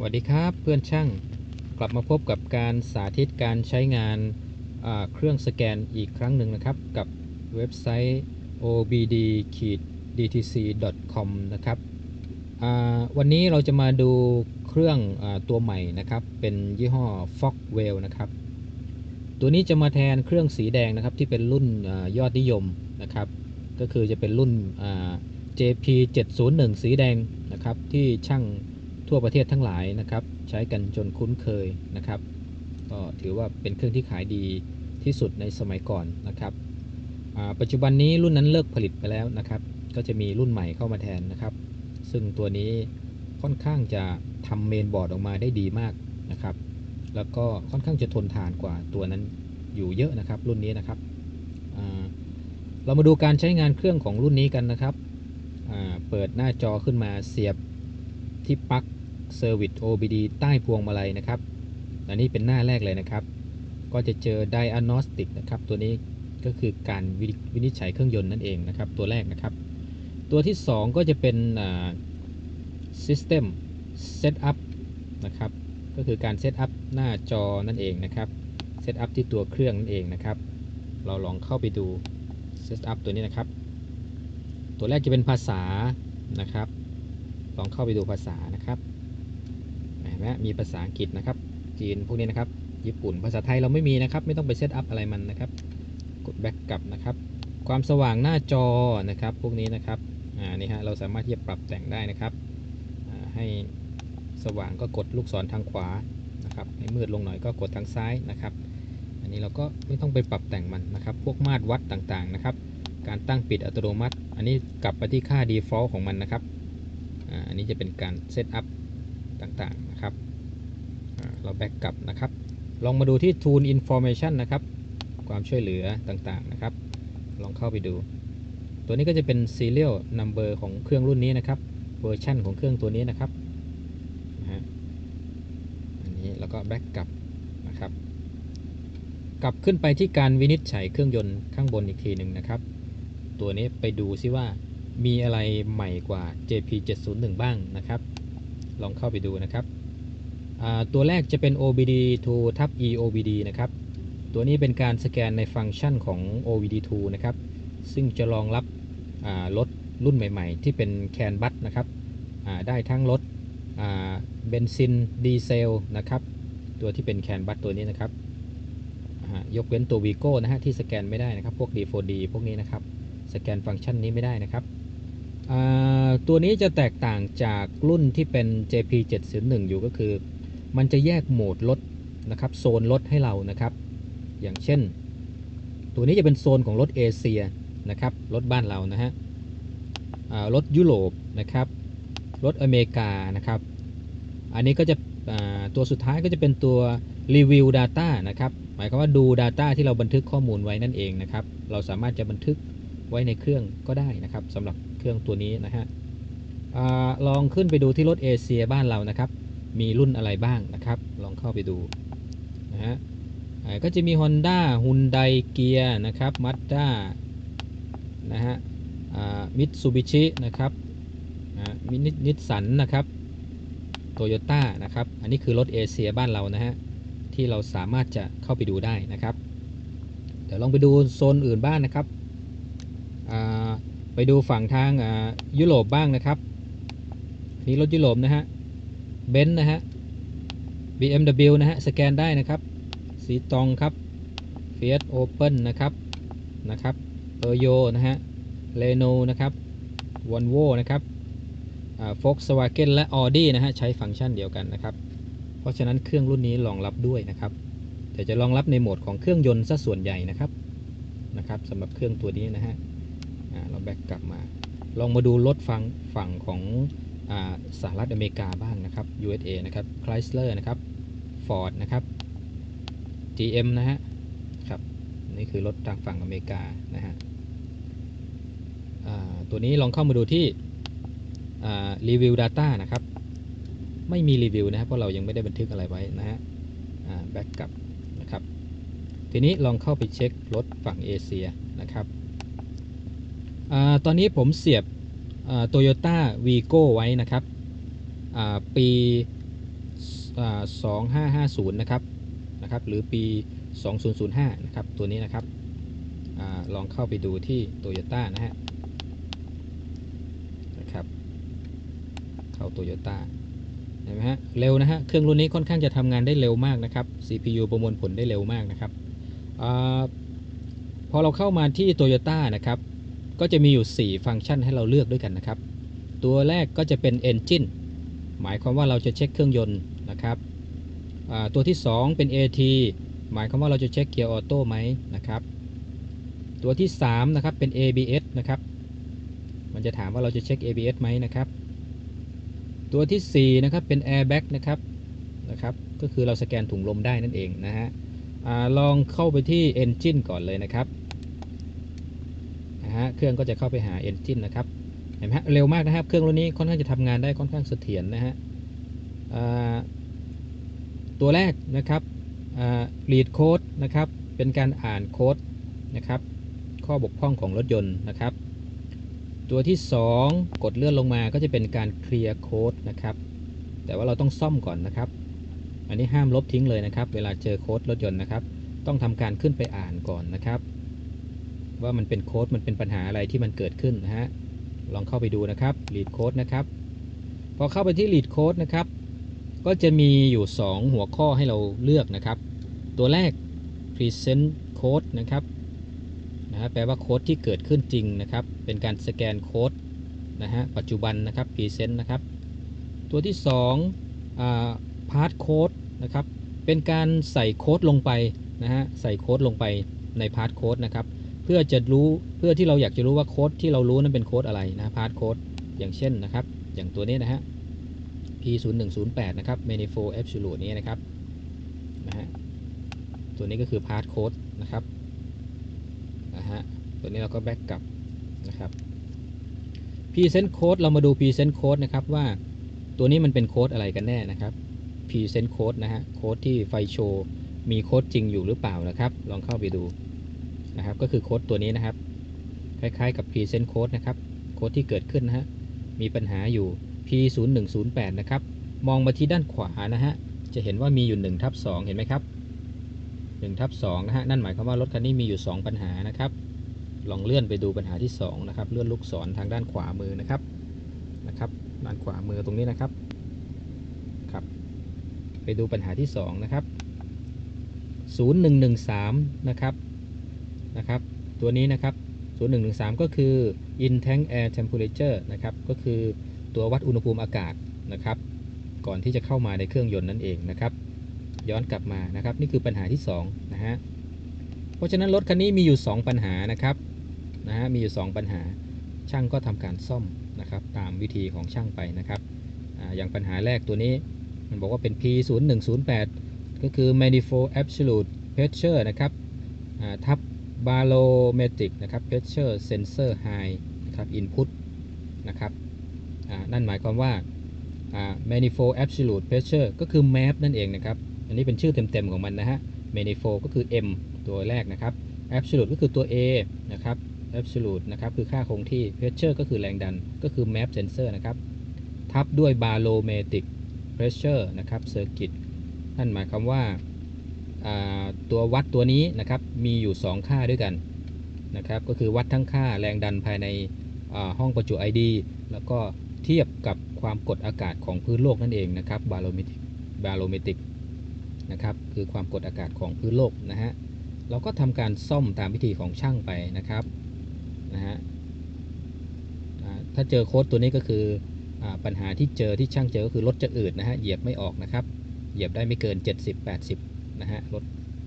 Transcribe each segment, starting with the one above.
สวัสดีครับเพื่อนช่างกลับมาพบกับการสาธิตการใช้งานเครื่องสแกนอีกครั้งหนึ่งนะครับ กับเว็บไซต์ obd-dtc.com นะครับวันนี้เราจะมาดูเครื่องอตัวใหม่นะครับ เป็นยี่ห้อ Fogwell นะครับ ตัวนี้จะมาแทนเครื่องสีแดงนะครับที่เป็นรุ่นอยอดนิยมนะครับ ก็คือจะเป็นรุ่น JP 701 สีแดงนะครับที่ช่าง ทั่วประเทศทั้งหลายนะครับ ใช้กันจนคุ้นเคยนะครับ ก็ถือว่าเป็นเครื่องที่ขายดีที่สุดในสมัยก่อนนะครับ ปัจจุบันนี้รุ่นนั้นเลิกผลิตไปแล้วนะครับ ก็จะมีรุ่นใหม่เข้ามาแทนนะครับ ซึ่งตัวนี้ค่อนข้างจะทำเมนบอร์ดออกมาได้ดีมากนะครับ แล้วก็ค่อนข้างจะทนทานกว่าตัวนั้นอยู่เยอะนะครับ รุ่นนี้นะครับเรามาดูการใช้งานเครื่องของรุ่นนี้กันนะครับ เปิดหน้าจอขึ้นมาเสียบที่ปลั๊ก Service OBD ใต้พวงมาลัยนะครับ อันนี้เป็นหน้าแรกเลยนะครับ ก็จะเจอ Diagnostic นะครับ ตัวนี้ก็คือการวิวินิจฉัยเครื่องยนต์นั่นเองนะครับ ตัวแรกนะครับ ตัวที่ 2 ก็จะเป็นอ่า System Setup นะครับ ก็คือการเซตอัพหน้าจอนั่นเองนะครับเซตอัพที่ตัวเครื่องนั่นเองนะครับ เราลองเข้าไปดูเซตอัพตัวนี้นะครับ ตัวแรกจะเป็นภาษานะครับ ลองเข้าไปดูภาษานะครับ ไหมมีภาษาอังกฤษนะครับ จีนพวกนี้นะครับ ญี่ปุ่นภาษาไทยเราไม่มีนะครับ ไม่ต้องไปเซตอัพอะไรมันนะครับ กดแบ็กกลับนะครับ ความสว่างหน้าจอนะครับ พวกนี้นะครับอ่านี่ฮะเราสามารถที่จะปรับแต่งได้นะครับอ่าให้สว่างก็กดลูกศรทางขวานะครับให้มืดลงหน่อยก็กดทางซ้ายนะครับ อันนี้เราก็ไม่ต้องไปปรับแต่งมันนะครับ พวกมาตรวัดต่างๆนะครับ การตั้งปิดอัตโนมัติ อันนี้กลับไปที่ค่า default ของมันนะครับอ่าอันนี้จะเป็นการเซตอัพ ต่างๆนะครับ เราแบ็กกลับนะครับ ลองมาดูที่ Tool Information นะครับ ความช่วยเหลือต่างๆนะครับ ลองเข้าไปดู ตัวนี้ก็จะเป็น serial number ของเครื่องรุ่นนี้นะครับ เวอร์ชันของเครื่องตัวนี้นะครับนะอันนี้แล้วก็แบ็กกลับนะครับ กลับขึ้นไปที่การวินิจฉัยเครื่องยนต์ข้างบนอีกทีหนึ่งนะครับ ตัวนี้ไปดูซิว่ามีอะไรใหม่กว่า JP 701 บ้างนะครับ ลองเข้าไปดูนะครับ ตัวแรกจะเป็น OBD2 ทับ EOBD นะครับ ตัวนี้เป็นการสแกนในฟังก์ชันของ OBD2 นะครับ ซึ่งจะรองรับรถรุ่นใหม่ ๆ ที่เป็นแคนบัสนะครับได้ทั้งรถเบนซินดีเซลนะครับ ตัวที่เป็นแคนบัสตัวนี้นะครับยกเว้นตัววีโก้นะฮะที่สแกนไม่ได้นะครับ พวก D4D พวกนี้นะครับ สแกนฟังก์ชันนี้ไม่ได้นะครับ ตัวนี้จะแตกต่างจากรุ่นที่เป็น JP 701อยู่ก็คือ มันจะแยกโหมดรถนะครับ โซนรถให้เรานะครับ อย่างเช่น ตัวนี้จะเป็นโซนของรถเอเชียนะครับ รถบ้านเรานะฮะรถยุโรปนะครับ รถอเมริกานะครับ อันนี้ก็จะตัวสุดท้ายก็จะเป็นตัวรีวิว Data นะครับ หมายความว่าดู Data ที่เราบันทึกข้อมูลไว้นั่นเองนะครับ เราสามารถจะบันทึก ไว้ในเครื่องก็ได้นะครับสำหรับเครื่องตัวนี้นะฮะอลองขึ้นไปดูที่รถเอเชียบ้านเรานะครับ มีรุ่นอะไรบ้างนะครับ ลองเข้าไปดูนะฮะก็จะมี Honda h u n d a i เกียนะครับ Mazda นะฮะมิตซูบิชินะครับมินิสสันนะครับโตโยต้านะครับ อันนี้คือรถเอเชียบ้านเรานะฮะ ที่เราสามารถจะเข้าไปดูได้นะครับ เดี๋ยวลองไปดูโซนอื่นบ้างนะครับ ไปดูฝั่งทางยุโรปบ้างนะครับ นี่รถยุโรปนะฮะเบนซ์นะฮะ BMW นะฮะ สแกนได้นะครับ สีตองครับ Fiat Open นะครับ นะครับเ e อร์โยนะฮะเรโนนะครับวอลโวนะครับโฟกสวาเกนและ Audi นะฮะ ใช้ฟังก์ชันเดียวกันนะครับ เพราะฉะนั้นเครื่องรุ่นนี้รองรับด้วยนะครับ แต่จะรองรับในโหมดของเครื่องยนต์ซะส่วนใหญ่นะครับ นะครับสำหรับเครื่องตัวนี้นะฮะ แบ็กกลับมา ลองมาดูรถฟังฝั่งของอสหรัฐอเมริกาบ้างนะครับ USA นะครับ Chrysler นะครับ Ford นะครับ GM นะฮะครับนี่คือรถทางฝั่งอเมริกานะฮะตัวนี้ลองเข้ามาดูที่รีวิว Data นะครับ ไม่มีรีวิวนะครับเพราะเรายังไม่ได้บันทึกอะไรไว้นะฮะแบ็กกลับนะครับ ทีนี้ลองเข้าไปเช็ครถฝั่งเอเชียนะครับ ตอนนี้ผมเสียบโตโยต้าวีโก้ไว้นะครับอ่าปีอ่า2550 นะครับนะครับ หรือปี 2005 นะครับ ตัวนี้นะครับอลองเข้าไปดูที่ Toyota นะฮะนะครับ เข้า Toyota เห็นไหมฮะเร็วนะฮะ เครื่องรุ่นนี้ค่อนข้างจะทำงานได้เร็วมากนะครับ CPU ประมวลผลได้เร็วมากนะครับอพอเราเข้ามาที่ Toyota นะครับ ก็จะมีอยู่ 4 ฟังก์ชันให้เราเลือกด้วยกันนะครับ ตัวแรกก็จะเป็น Engine หมายความว่าเราจะเช็คเครื่องยนต์นะครับ ตัวที่ 2 เป็น AT หมายความว่าเราจะเช็คเกียร์ออโต้ไหมนะครับ ตัวที่ 3 นะครับเป็น ABS นะครับ มันจะถามว่าเราจะเช็ค ABS ไหมนะครับ ตัวที่ 4 นะครับเป็น Airbag นะครับนะครับ ก็คือเราสแกนถุงลมได้นั่นเองนะฮะอลองเข้าไปที่ Engine ก่อนเลยนะครับ ฮะ เครื่องก็จะเข้าไปหา Engine นะครับ เห็นไหมฮะ เร็วมากนะครับ เครื่องรุ่นนี้ค่อนข้างจะทำงานได้ค่อนข้างเสถียรนะฮะตัวแรกนะครับอ่า read code นะครับ เป็นการอ่านโค้ดนะครับ ข้อบกพร่องของรถยนต์นะครับ ตัวที่ 2 กดเลื่อนลงมาก็จะเป็นการเคลียร์โค้ดนะครับ แต่ว่าเราต้องซ่อมก่อนนะครับ อันนี้ห้ามลบทิ้งเลยนะครับ เวลาเจอโค้ดรถยนต์นะครับ ต้องทำการขึ้นไปอ่านก่อนนะครับ ว่ามันเป็นโค้ดมันเป็นปัญหาอะไรที่มันเกิดขึ้นนะฮะ ลองเข้าไปดูนะครับ lead code นะครับ พอเข้าไปที่ lead code นะครับ ก็จะมีอยู่ 2 หัวข้อให้เราเลือกนะครับ ตัวแรก present code นะครับนะฮะแปลว่าโค้ดที่เกิดขึ้นจริงนะครับ เป็นการสแกนโค้ดนะฮะ ปัจจุบันนะครับ present นะครับ ตัวที่2อ่า part code นะครับ เป็นการใส่โค้ดลงไปนะฮะ ใส่โค้ดลงไปใน part code นะครับ พื่อจะรู้เพื่อที่เราอยากจะรู้ว่าโค้ดที่เรารู้นั้นเป็นโค้ดอะไรนะพาร์ทโค้ดอย่างเช่นนะครับ อย่างตัวนี้นะฮะ p0108 นะครับ manifold absolute นี้นะครับนะฮะตัวนี้ก็คือพาร์ทโค้ดนะครับนะฮะตัวนี้เราก็แบ็กกลับนะครับ present code เรามาดู present code นะครับว่าตัวนี้มันเป็นโค้ดอะไรกันแน่นะครับ present code นะฮะโค้ดที่ไฟโชว์มีโค้ดจริงอยู่หรือเปล่านะครับ ลองเข้าไปดู นะครับ ก็คือโค้ดตัวนี้นะครับ คล้ายๆกับ present code นะครับ โค้ดที่เกิดขึ้นนะฮะ มีปัญหาอยู่ p0108 นะครับ มองมาที่ด้านขวานะฮะ จะเห็นว่ามีอยู่1ทับ2เห็นไหมครับ1ทับ2นะฮะ นั่นหมายความว่ารถคันนี้มีอยู่ 2 ปัญหานะครับ ลองเลื่อนไปดูปัญหาที่ 2 นะครับ เลื่อนลูกศรทางด้านขวามือนะครับ นะครับ ด้านขวามือตรงนี้นะครับ ครับ ไปดูปัญหาที่ 2 นะครับ 0113 นะครับ นะครับ ตัวนี้นะครับ 0113 ก็คือ in tank air temperature นะครับ ก็คือตัววัดอุณหภูมิอากาศนะครับ ก่อนที่จะเข้ามาในเครื่องยนต์นั่นเองนะครับ ย้อนกลับมานะครับ นี่คือปัญหาที่2นะฮะ เพราะฉะนั้นรถคันนี้มีอยู่ 2 ปัญหานะครับ นะฮะ มีอยู่ 2 ปัญหา ช่างก็ทำการซ่อมนะครับ ตามวิธีของช่างไปนะครับออย่างปัญหาแรกตัวนี้ มันบอกว่าเป็น P0108 ก็คือ manifold absolute pressure นะครับทับ barometric นะครับ pressure sensor high นะครับ input นะครับนั่นหมายความว่า manifold absolute pressure ก็คือ map นั่นเองนะครับ อันนี้เป็นชื่อเต็มๆของมันนะฮะ manifold ก็คือ m ตัวแรกนะครับ absolute ก็คือตัว a นะครับ absolute นะครับคือค่าคงที่ pressure ก็คือแรงดัน ก็คือ map sensor นะครับ ทับด้วย barometric pressure นะครับ circuit นั่นหมายความว่า ตัววัดตัวนี้นะครับมีอยู่ 2 ค่าด้วยกันนะครับก็คือวัดทั้งค่าแรงดันภายในห้องประจุ ID แล้วก็เทียบกับความกดอากาศของพื้นโลกนั่นเองนะครับบาโลเมติกบาโลเมติกนะครับคือความกดอากาศของพื้นโลกนะฮะเราก็ทำการซ่อมตามวิธีของช่างไปนะครับนะฮะถ้าเจอโค้ดตัวนี้ก็คืออปัญหาที่เจอที่ช่างเจอก็คือรถจะอืดนะฮะเหยียบไม่ออกนะครับเหยียบได้ไม่เกิน 70-80 นะฮะรถ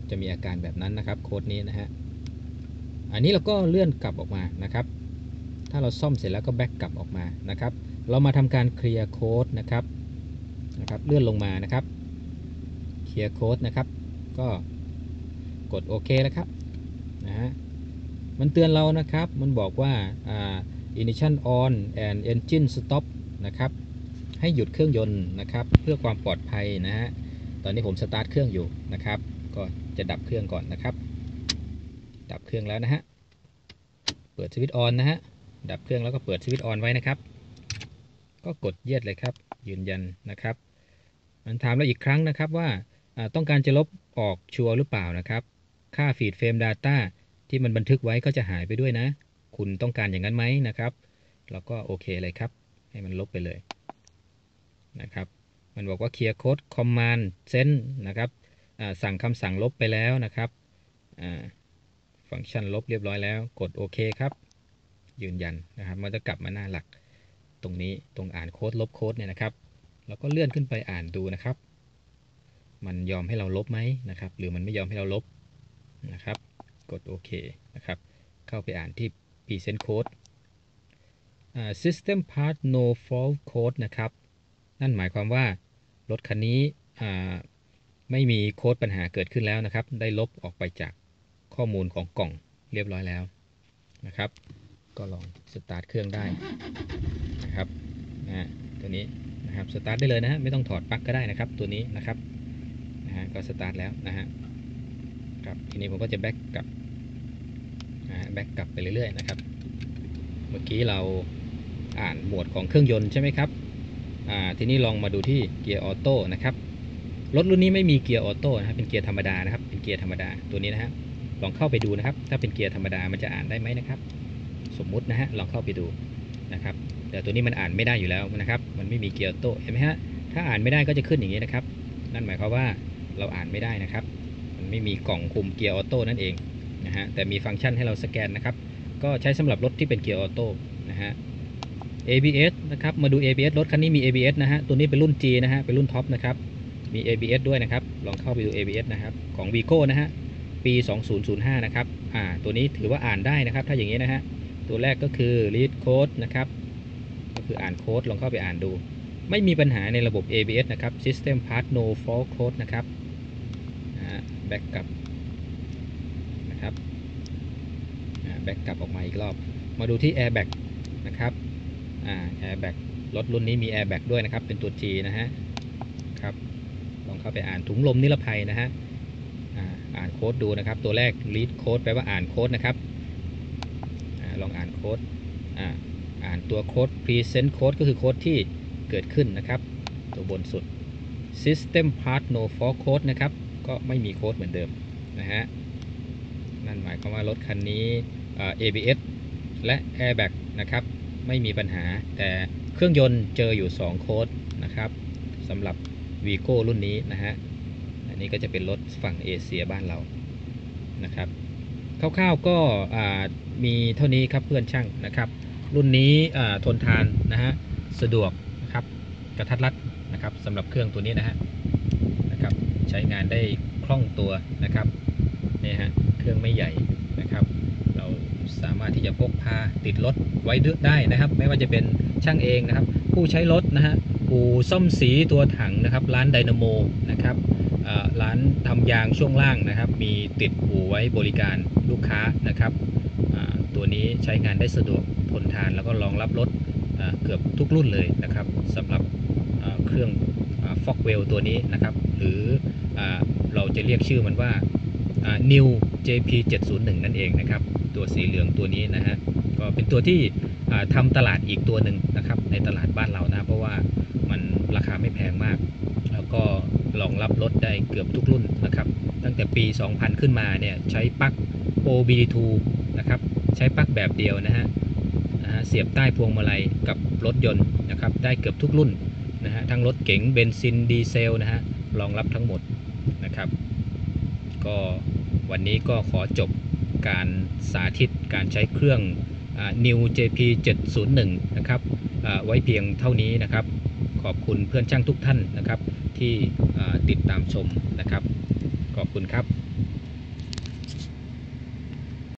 จะมีอาการแบบนั้นนะครับโค้ดนี้นะฮะอันนี้เราก็เลื่อนกลับออกมานะครับ ถ้าเราซ่อมเสร็จแล้วก็แบ็กกลับออกมานะครับ เรามาทำการเคลียร์โค้ดนะครับนะครับ เลื่อนลงมานะครับเคลียร์โค้ดนะครับ ก็กดโอเคแล้วครับนะฮะมันเตือนเรานะครับ มันบอกว่า ignition on and engine stop นะครับ ให้หยุดเครื่องยนต์นะครับ เพื่อความปลอดภัยนะฮะ ตอนนี้ผมสตาร์ทเครื่องอยู่นะครับ ก็จะดับเครื่องก่อนนะครับ ดับเครื่องแล้วนะฮะ เปิดสวิตช์ออนนะฮะ ดับเครื่องแล้วก็เปิดสวิตช์ออนไว้นะครับ ก็กดเยียดเลยครับ ยืนยันนะครับ มันถามเราอีกครั้งนะครับว่าต้องการจะลบออกชัวร์หรือเปล่านะครับ ค่าฟีดเฟรม Data ที่มันบันทึกไว้ก็จะหายไปด้วยนะ คุณต้องการอย่างนั้นไหมนะครับ แล้วก็โอเคเลยครับ ให้มันลบไปเลยนะครับ มันบอกว่า clear code command send นนะครับสั่งคำสั่งลบไปแล้วนะครับฟังก์ชันลบเรียบร้อยแล้ว กดโอเคครับ ยืนยันนะครับ มันจะกลับมาหน้าหลักตรงนี้ตรงอ่านโค้ดลบโค้ดเนี่ยนะครับเราก็เลื่อนขึ้นไปอ่านดูนะครับ มันยอมให้เราลบไหมนะครับ หรือมันไม่ยอมให้เราลบนะครับ กดโอเคนะครับ เข้าไปอ่านที่ present code system part no fault code นะครับ นั่นหมายความว่ารถคันนี้ไม่มีโค้ดปัญหาเกิดขึ้นแล้วนะครับ ได้ลบออกไปจากข้อมูลของกล่องเรียบร้อยแล้วนะครับ ก็ลองสตาร์ทเครื่องได้นะครับนะฮะตัวนี้นะครับสตาร์ทได้เลยนะฮะไม่ต้องถอดปลั๊กก็ได้นะครับ ตัวนี้นะครับนะฮะก็สตาร์ทแล้วนะฮะครับทีนี้ผมก็จะแบ็กกลับนะฮะแบ็กกลับไปเรื่อยๆนะครับ เมื่อกี้เราอ่านหมวดของเครื่องยนต์ใช่ไหมครับ อ่าทีนี้ลองมาดูที่เกียร์ออโต้นะครับรถรุ่นนี้ไม่มีเกียร์ออโต้นะครับเป็นเกียร์ธรรมดานะครับเป็นเกียร์ธรรมดาตัวนี้นะฮะลองเข้าไปดูนะครับ ถ้าเป็นเกียร์ธรรมดามันจะอ่านได้ไหมนะครับ สมมุตินะฮะลองเข้าไปดูนะครับแต่ตัวนี้มันอ่านไม่ได้อยู่แล้วนะครับ มันไม่มีเกียร์ออโต้เห็นไหมฮะถ้าอ่านไม่ได้ก็จะขึ้นอย่างนี้นะครับ นั่นหมายความว่าเราอ่านไม่ได้นะครับ มันไม่มีกล่องคุมเกียร์ออโต้นั่นเองนะฮะแต่มีฟังก์ชันให้เราสแกนนะครับ ก็ใช้สำหรับรถที่เป็นเกียร์ออโต้นะฮะ ABS นะครับมาดู ABS รถคันนี้มี ABS นะฮะตัวนี้เป็นรุ่น G นะฮะเป็นรุ่นท็อปนะครับมี ABS ด้วยนะครับลองเข้าไปดู ABS นะครับของ Vigo นะฮะปี 2005 นะครับอ่าตัวนี้ถือว่าอ่านได้นะครับ ถ้าอย่างนี้นะฮะตัวแรกก็คือ read code นะครับก็คืออ่านโค้ดลองเข้าไปอ่านดู ไม่มีปัญหาในระบบ ABS นะครับ system part no fault code นะครับนะฮะ back กลับนะครับอ่า back กลับออกมาอีกรอบ มาดูที่ airbag นะครับ แอ่า airbag รถรุ่นนี้มี airbag ด้วยนะครับเป็นตัว G นะฮะครับลองเข้าไปอ่านถุงลมนิรภัยนะฮะอ่านโค้ดดูนะครับ ตัวแรก read code แปลว่าอ่านโค้ดนะครับอลองอ่านโค้ดอ่าอ่านตัวโค้ด present code ก็คือโค้ดที่เกิดขึ้นนะครับ ตัวบนสุด system part no fault code นะครับ ก็ไม่มีโค้ดเหมือนเดิมนะฮะนั่นหมายความว่ารถคันนี้อ่า ABS และ airbag นะครับ ไม่มีปัญหา แต่เครื่องยนต์เจออยู่ 2 โค้ดนะครับสำหรับ Vigo รุ่นนี้นะฮะ อันนี้ก็จะเป็นรถฝั่งเอเชียบ้านเรานะครับคร่าวๆก็มีเท่านี้ครับเพื่อนช่างนะครับ รุ่นนี้ทนทานนะฮะสะดวกนะครับกระทัดรัดนะครับสำหรับเครื่องตัวนี้นะฮะนะครับใช้งานได้คล่องตัวนะครับนี่ฮะเครื่องไม่ใหญ่นะครับ สามารถที่จะพกพาติดรถไว้ได้นะครับ ไม่ว่าจะเป็นช่างเองนะครับ ผู้ใช้รถนะฮะอู่ซ่อมสีตัวถังนะครับ ร้านไดนาโมนะครับร้านทำยางช่วงล่างนะครับ มีติดอู่ไว้บริการลูกค้านะครับตัวนี้ใช้งานได้สะดวกทนทานแล้วก็รองรับรถเกือบทุกรุ่นเลยนะครับสำหรับเครื่องฟอกเวลตัวนี้นะครับ หรืออเราจะเรียกชื่อมันว่าอ่า New JP 701นั่นเองนะครับ ตัวสีเหลืองตัวนี้นะฮะก็เป็นตัวที่อ่าทำตลาดอีกตัวหนึ่งนะครับ ในตลาดบ้านเรานะเพราะว่ามันราคาไม่แพงมาก แล้วก็รองรับรถได้เกือบทุกรุ่นนะครับ ตั้งแต่ปี 2000 ขึ้นมาเนี่ยใช้ปลั๊ก OBD2 นะครับ ใช้ปลั๊กแบบเดียวนะฮะเสียบใต้พวงมาลัยกับรถยนต์นะครับได้เกือบทุกรุ่นนะฮะทั้งรถเก๋งเบนซินดีเซลนะฮะรองรับทั้งหมดนะครับ ก็วันนี้ก็ขอจบ การสาธิตการใช้เครื่อง New JP 701นะครับไว้เพียงเท่านี้นะครับ ขอบคุณเพื่อนช่างทุกท่านนะครับที่ติดตามชมนะครับ ขอบคุณครับ